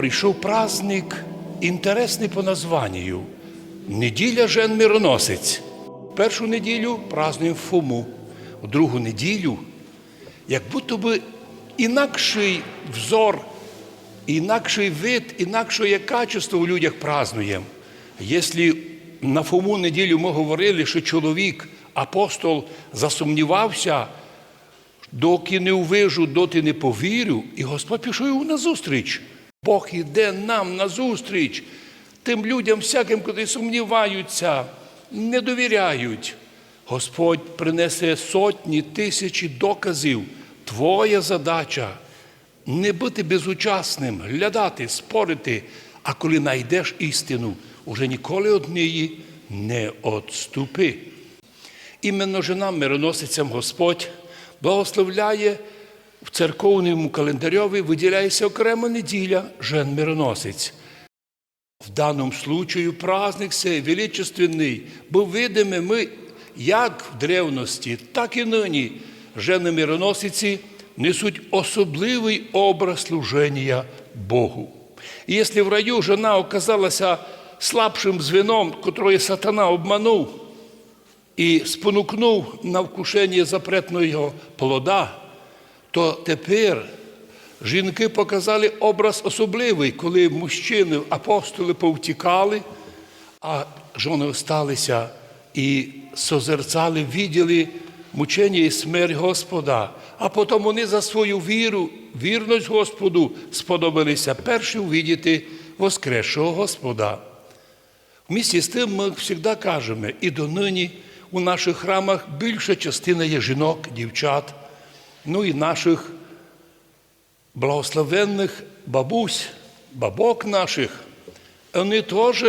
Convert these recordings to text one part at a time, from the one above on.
прийшов праздник інтересний по названню Неділя Жен Мироносець. Першу неділю празднуємо Фому, другу неділю, як будто би інакший взор, інакший вид, інакше качество у людях празднуємо. Якщо на Фому неділю ми говорили, що чоловік, апостол, засумнівався, доки не увижу, доти не повірю, і Господь пішов йому назустріч. Бог іде нам назустріч, тим людям всяким, котрі сумніваються, не довіряють. Господь принесе сотні тисячі доказів. Твоя задача не бути безучасним, глядати, спорити, а коли знайдеш істину, уже ніколи од неї не отступи. Іменно же мироносицям Господь, благословляє в церковному календарьові виділяється окрема неділя Жен Мироносець. В даному случаю праздник цей величественний, був видимий ми як в древності, так і нині. Жени мироносиці несуть особливий образ служення Богу. І якщо в раю жена оказалася слабшим звіном, котрої сатана обманув, і спонукнув на вкушення запретного плода, то тепер жінки показали образ особливий, коли мужчини, апостоли повтікали, а жони осталися і созерцали, виділи мучення і смерть Господа. А потім вони за свою віру, вірність Господу сподобалися перші увидіти воскресшого Господа. Вмісті з тим ми завжди кажемо, і донині у наших храмах більша частина є жінок, дівчат, ну і наших благословенних бабусь, бабок наших. Вони теж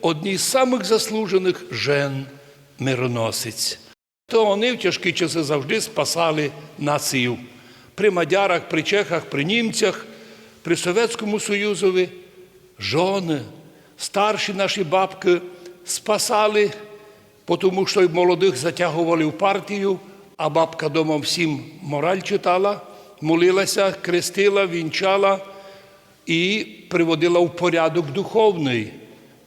одні з самих заслужених жен мироносиць. То вони в тяжкі часи завжди спасали націю. При мадярах, при чехах, при німцях, при Совєтському Союзові жони, старші наші бабки спасали, тому що й молодих затягували в партію, а бабка дома всім мораль читала, молилася, крестила, вінчала і приводила в порядок духовний.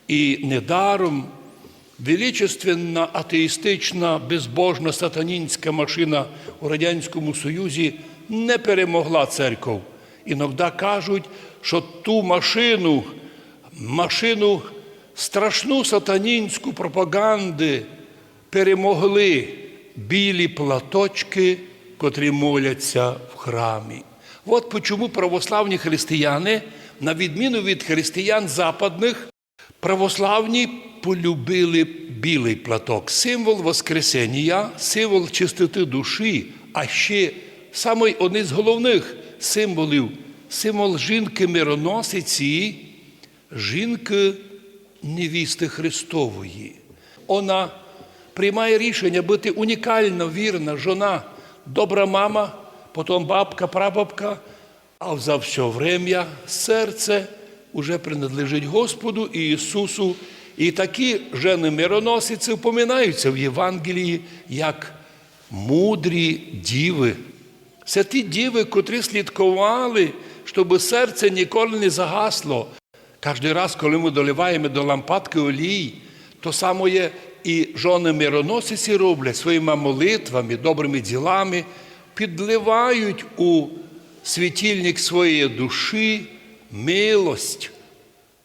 І недаром величественна атеїстична, безбожна сатанінська машина у Радянському Союзі не перемогла церков. Іноді кажуть, що ту машину, машину страшну сатанінську пропаганди перемогли білі платочки, котрі моляться в храмі. От чому православні християни, на відміну від християн западних, православні полюбили білий платок, символ Воскресення, символ чистоти душі, а ще саме один з головних символів символ жінки мироносиці, жінки невісти Христової. Вона приймає рішення бути унікально вірна жона, добра мама, потім бабка, прабабка, а за все время серце уже принадлежить Господу і Ісусу. І такі жени мироносиці впоминаються в Євангелії як мудрі діви. Це ті діви, котрі слідкували, щоб серце ніколи не загасло. Кожен раз, коли ми доливаємо до лампадки олій, то саме і жони мироносиці роблять своїми молитвами, добрими ділами, підливають у світильник своєї душі милость,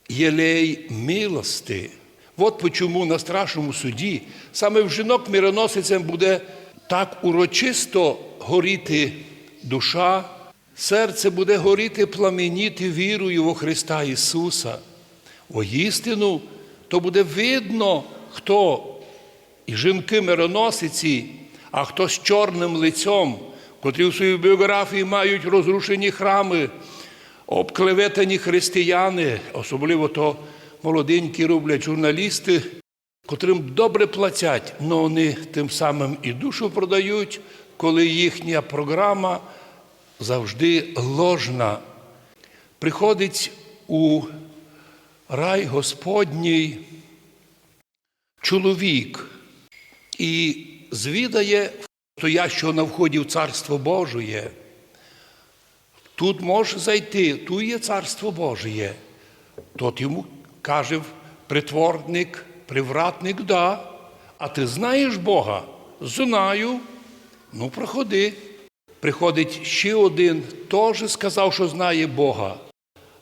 єлей милости. От чому на страшному суді саме в жінок мироносицям буде так урочисто горіти душа, серце буде горіти, пламеніти вірою во Христа Ісуса. Воістину, то буде видно, хто і жінки мироносиці, а хто з чорним лицем, котрі в своїй біографії мають розрушені храми, обклеветані християни, особливо то молоденькі роблять журналісти, котрим добре платять, але вони тим самим і душу продають, коли їхня програма завжди ложна. Приходить у рай Господній чоловік і звідає стоящого на вході в Царство Божоє, Тут можеш зайти, тут є царство Божє. Тот йому каже притворник, привратник, да. А ти знаєш Бога? Знаю. Ну, проходи. Приходить ще один, теж сказав, що знає Бога.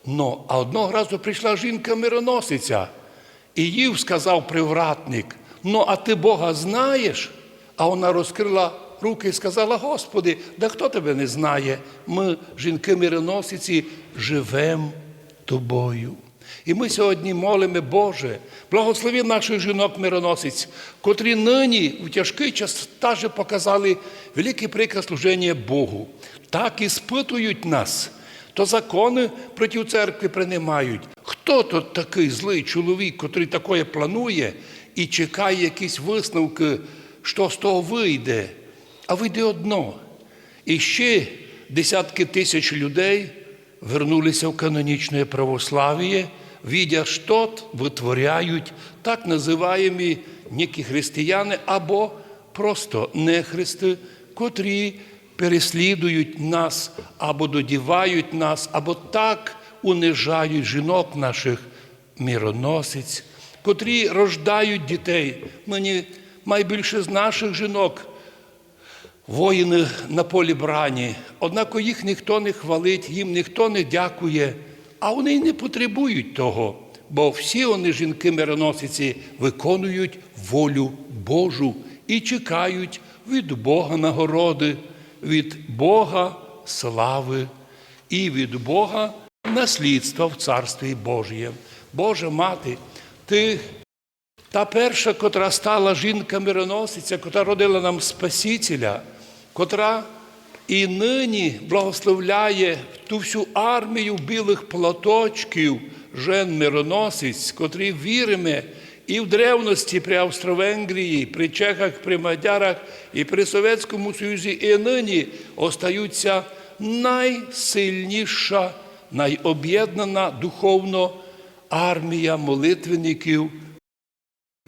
Ну, а одного разу прийшла жінка-мироносиця, і їй сказав привратник: ну, а ти Бога знаєш? А вона розкрила руки і сказала: Господи, да хто тебе не знає? Ми, жінки-мироносиці, живемо тобою. І ми сьогодні молимо, Боже, благослови наших жінок-мироносиць, котрі нині в тяжкий час теж показали великий приклад служення Богу. Так і спитують нас, то закони проти церкви приймають. Хто тут такий злий чоловік, котрий таке планує і чекає якісь висновки, що з того вийде? А вийде одно. І ще десятки тисяч людей вернулися в канонічне православ'я, видя, що витворяють так називаємо некі християни або просто нехристи, котрі переслідують нас або додівають нас, або так унижають жінок наших міроносиць, котрі рождають дітей. Мені найбільше з наших жінок воїни на полі брані, однак їх ніхто не хвалить, їм ніхто не дякує, а вони й не потребують того, бо всі вони, жінки мироносиці, виконують волю Божу і чекають від Бога нагороди, від Бога слави і від Бога наслідства в Царстві Божієм. Божа мати, ти та перша, котра стала жінка мироносиця, котра родила нам Спасителя, котра і нині благословляє ту всю армію білих платочків, жен мироносиць, котрі віримо і в древності при Австро-Венгрії, при Чехах, при Мадярах і при Совєтському Союзі, і нині остаються найсильніша, найоб'єднана духовно армія молитвенників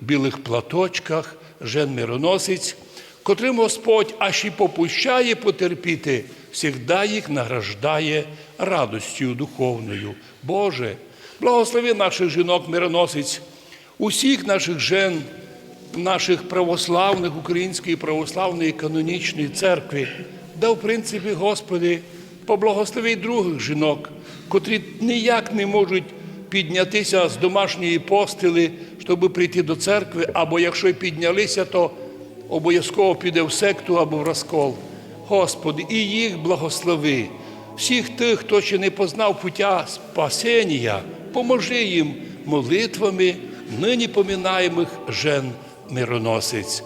білих платочках, жен мироносиць, котрим Господь аж і попущає потерпіти, всігда їх награждає радостю духовною. Боже, благослови наших жінок мироносиць, усіх наших жен, наших православних, Української православної канонічної церкви, да, в принципі, Господи, поблагослови других жінок, котрі ніяк не можуть піднятися з домашньої постели, щоб прийти до церкви, або якщо й піднялися, то обов'язково піде в секту або в розкол. Господи, і їх благослови, всіх тих, хто ще не познав пуття спасення, поможи їм молитвами нині поминаємих жен мироносиць.